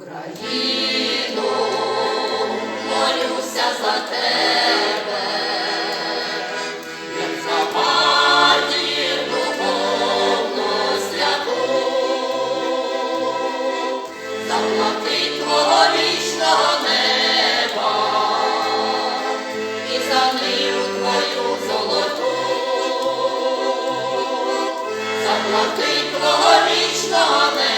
Україно, молюся за. заплати твого вічного неба.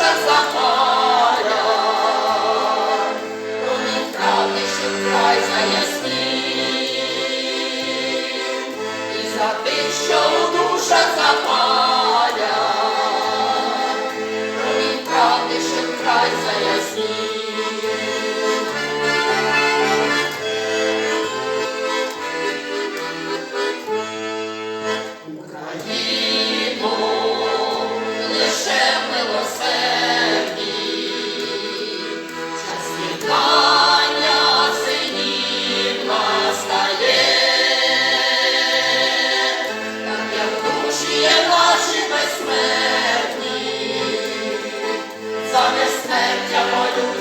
душа запара, вони вправди, що край заяснів, і за тих, що душа запара.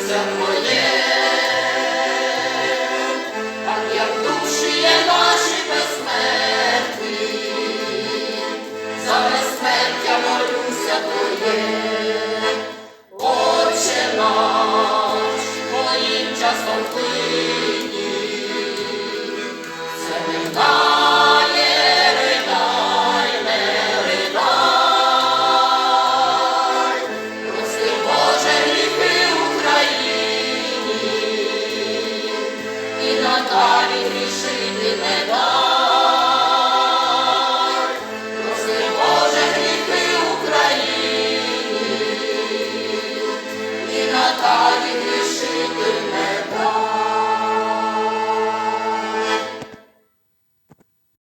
that.